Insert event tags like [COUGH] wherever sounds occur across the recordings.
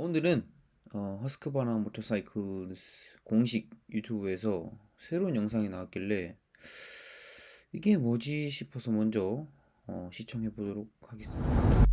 오늘은 어, 허스크바나 모터사이클 공식 유튜브에서 새로운 영상이 나왔길래 이게 뭐지 싶어서 먼저 어, 시청해 보도록 하겠습니다.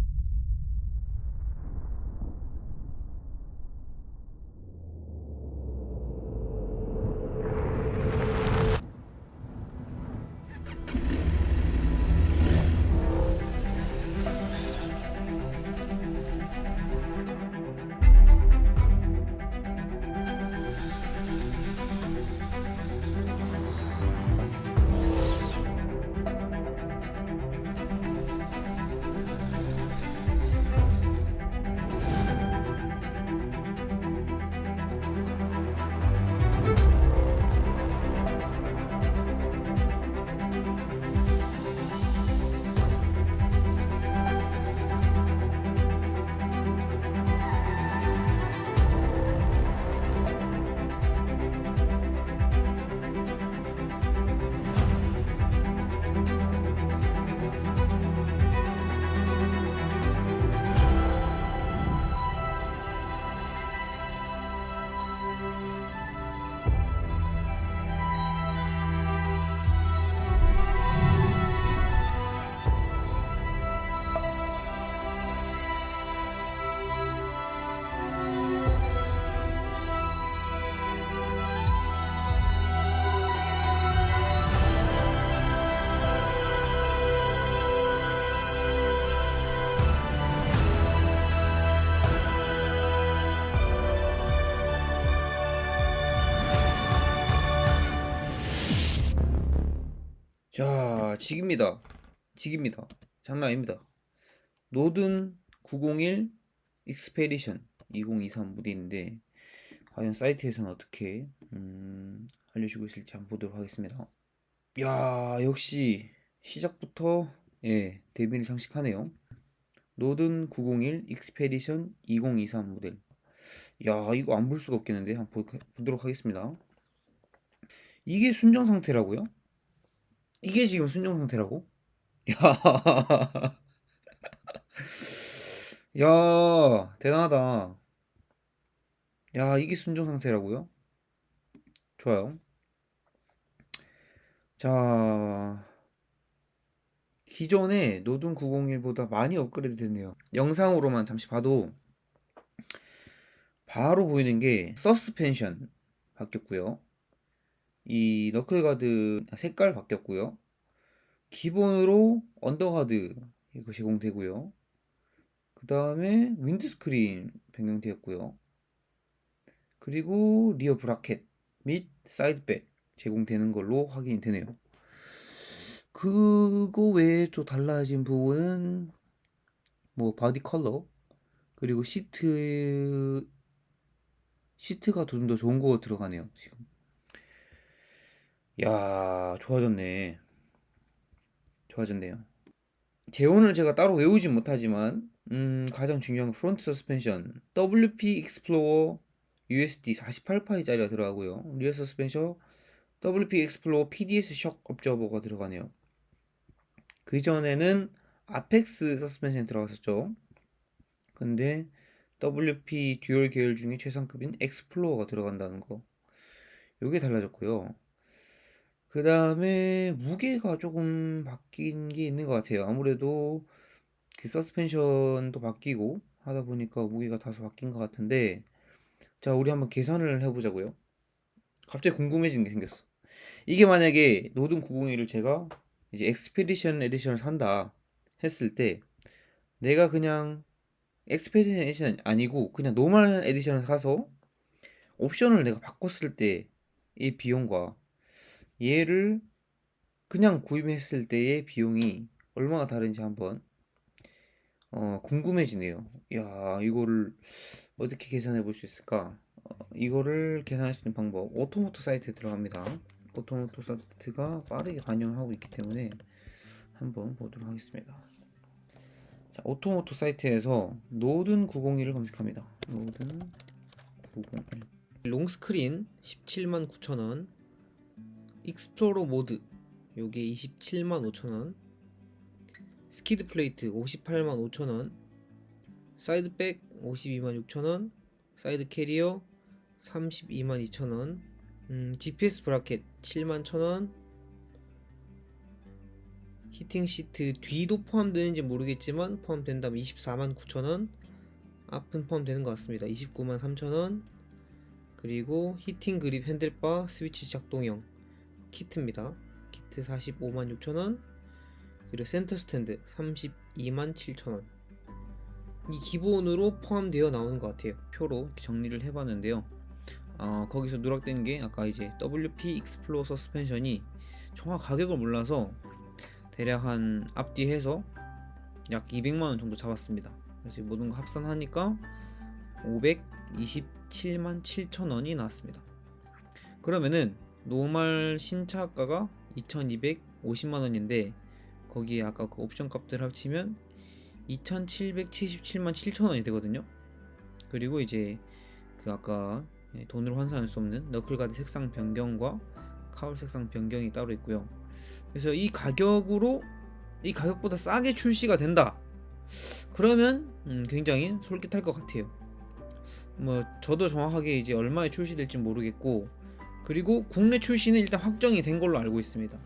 자, 직입니다. 직입니다. 장난 아닙니다. 노든 901 익스페디션 2023 무대인데 과연 사이트에서는 어떻게 음, 알려주고 있을지 한번 보도록 하겠습니다. 야, 역시 시작부터 예, 데뷔를 장식하네요. 노든 901 익스페디션 2023 모델. 야, 이거 안 볼 수가 없겠는데 한번 보, 보도록 하겠습니다. 이게 순정 상태라고요? 이게 지금 순정 상태라고? [LAUGHS] 야, 야, 대단하다. 야, 이게 순정 상태라고요? 좋아요. 자, 기존의 노든 901보다 많이 업그레이드 됐네요. 영상으로만 잠시 봐도 바로 보이는 게 서스펜션 바뀌었고요. 이 너클가드 색깔 바뀌었고요. 기본으로 언더가드 이거 제공되고요. 그 다음에 윈드스크린 변경되었고요. 그리고 리어 브라켓 및 사이드백 제공되는 걸로 확인이 되네요. 그거 외에 또 달라진 부분은 뭐 바디 컬러 그리고 시트 시트가 좀 더 좋은 거 들어가네요 지금 야 좋아졌네. 좋아졌네요. 재원을 제가 따로 외우진 못하지만 음, 가장 중요한 건 프론트 서스펜션. WP 익스플로어 USD 48파이짜리가 들어가고요. 리어 서스펜션 WP 익스플로어 PDS shock 업저버가 들어가네요. 그 전에는 아펙스 서스펜션이 들어갔었죠. 근데 WP 듀얼 계열 중에 최상급인 엑스플로어가 들어간다는 거. 요게 달라졌고요 그 다음에 무게가 조금 바뀐 게 있는 것 같아요. 아무래도 그 서스펜션도 바뀌고 하다 보니까 무게가 다소 바뀐 것 같은데 자 우리 한번 계산을 해보자고요. 갑자기 궁금해지는 게 생겼어. 이게 만약에 노든 901을 제가 이제 엑스페디션 에디션을 산다 했을 때 내가 그냥 엑스페디션 에디션 아니고 그냥 노멀 에디션을 사서 옵션을 내가 바꿨을 때 이 비용과 얘를 그냥 구입했을 때의 비용이 얼마나 다른지 한번 어, 궁금해지네요. 야, 이거를 어떻게 계산해 볼 수 있을까? 어, 이거를 계산할 수 있는 방법 오토모토 사이트에 들어갑니다. 오토모토 사이트가 빠르게 반영하고 있기 때문에 한번 보도록 하겠습니다. 자, 오토모토 사이트에서 노든 901을 검색합니다. 노든 901 롱스크린 17만 9천원 익스플로러 모드. 요게 27만 5천원. 스키드 플레이트 58만 5천원. 사이드백 52만 6천원. 사이드 캐리어 32만 2천원. 음, GPS 브라켓 7만 1천원. 히팅 시트 뒤도 포함되는지 모르겠지만 포함된다면 24만 9천원. 앞은 포함되는 것 같습니다. 29만 3천원. 그리고 히팅 그립 핸들바 스위치 작동형 키트입니다 키트 45만 6천원 그리고 센터 스탠드 32만 7천원 이 기본으로 포함되어 나오는 것 같아요 표로 정리를 해봤는데요. 어, 거기서 누락된 게 아까 이제 WP 익스플로어 서스펜션이 정확 가격을 몰라서 대략 한 앞뒤 해서 약 200만 원 정도 잡았습니다. 그래서 모든 거 합산하니까 527만 7천 원이 나왔습니다. 그러면은 노멀 신차가가 2,250만 원인데 거기에 아까 그 옵션 값들 합치면 2,777만 7천 원이 되거든요. 그리고 이제 그 아까 예, 돈으로 환산할 수 없는 너클가드 색상 변경과 카울 색상 변경이 따로 있고요. 그래서 이 가격으로 이 가격보다 싸게 출시가 된다. 그러면 음, 굉장히 솔깃할 것 같아요. 뭐 저도 정확하게 이제 얼마에 출시될지 모르겠고 그리고 국내 출시는 일단 확정이 된 걸로 알고 있습니다.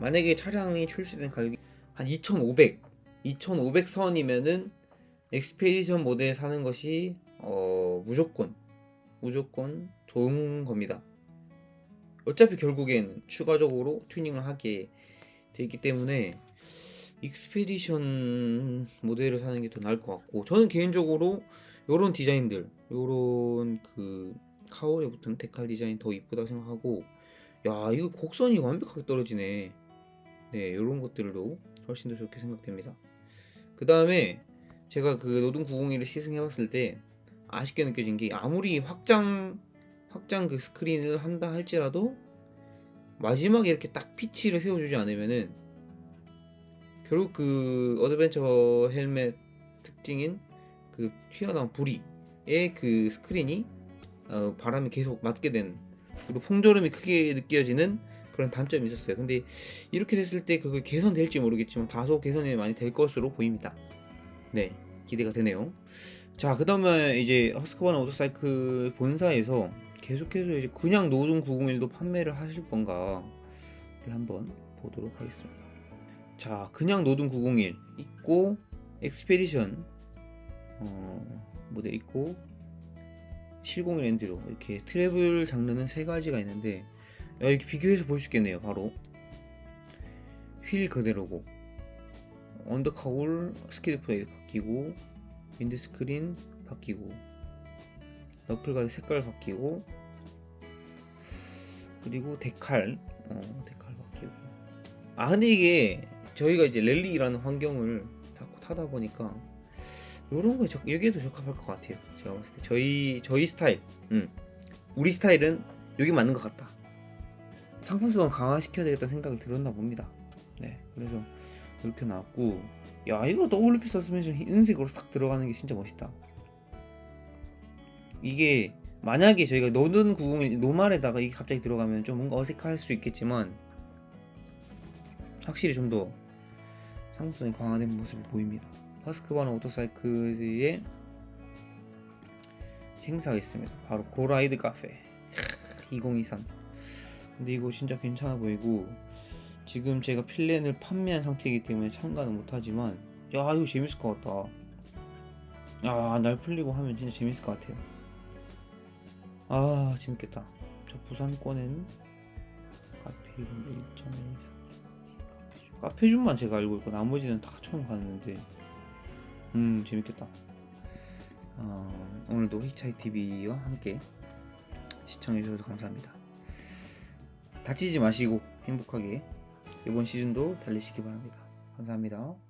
만약에 차량이 출시된 가격이 한 2,500, 2,500 선이면은 엑스페디션 모델 사는 것이 어, 무조건 무조건 좋은 겁니다. 어차피 결국엔 추가적으로 튜닝을 하게 돼 있기 때문에 익스페디션 모델을 사는 게 더 나을 것 같고 저는 개인적으로 요런 디자인들 요런 그 카올에 붙은 데칼 디자인 더 이쁘다고 생각하고 야 이거 곡선이 완벽하게 떨어지네. 네 요런 것들도 훨씬 더 좋게 생각됩니다. 그 다음에 제가 그 노동 901을 시승해봤을 때 아쉽게 느껴진 게 아무리 확장 확장 그 스크린을 한다 할지라도 마지막에 이렇게 딱 피치를 세워주지 않으면은 결국 그 어드벤처 헬멧 특징인 그 튀어나온 부리의 그 스크린이 어, 바람이 계속 맞게 된 그리고 풍조름이 크게 느껴지는 그런 단점이 있었어요. 근데 이렇게 됐을 때 그게 개선될지 모르겠지만 다소 개선이 많이 될 것으로 보입니다. 네, 기대가 되네요. 자, 그 다음에 이제 허스커바나 오토사이클 본사에서 계속해서 이제 그냥 노동 901도 판매를 하실 건가를 한번 보도록 하겠습니다. 자, 그냥 노동 901 있고 엑스페디션 어, 모델 있고 701 엔드로 이렇게 트래블 장르는 세 가지가 있는데 야, 이렇게 비교해서 볼 수 있겠네요. 바로 휠 그대로고 언더카울 스키드 플레이트 바뀌고 윈드 스크린 바뀌고 너클가드 색깔 바뀌고 그리고 데칼 어, 데칼 바뀌고 아 근데 이게 저희가 이제 랠리라는 환경을 타, 타다 보니까 요런 거에 적, 여기에도 적합할 것 같아요 제가 봤을 때. 저희 저희 스타일. 음. 우리 스타일은 여기 맞는 것 같다. 상품성을 강화시켜야 되겠다 생각이 들었나 봅니다. 네 그래서 이렇게 나왔고. 야 이거 WP 서스펜션 은색으로 싹 들어가는 게 진짜 멋있다. 이게 만약에 저희가 노든 901 노말에다가 이게 갑자기 들어가면 좀 뭔가 어색할 수 있겠지만 확실히 좀 더 상품성이 강화된 모습이 보입니다 허스크바나 오토사이클의 행사가 있습니다. 바로 고라이드 카페. 2023 근데 이거 진짜 괜찮아 보이고 지금 제가 필렌을 판매한 상태이기 때문에 참가는 못하지만 야 이거 재밌을 것 같다. 아날 풀리고 하면 진짜 재밌을 것 같아요. 아 재밌겠다. 저 부산권에는 카페 이름 1.14 카페준만 제가 알고 있고 나머지는 다 처음 갔는데 음 재밌겠다 어, 오늘도 히차이TV와 함께 시청해 주셔서 감사합니다 다치지 마시고 행복하게 이번 시즌도 달리시기 바랍니다. 감사합니다.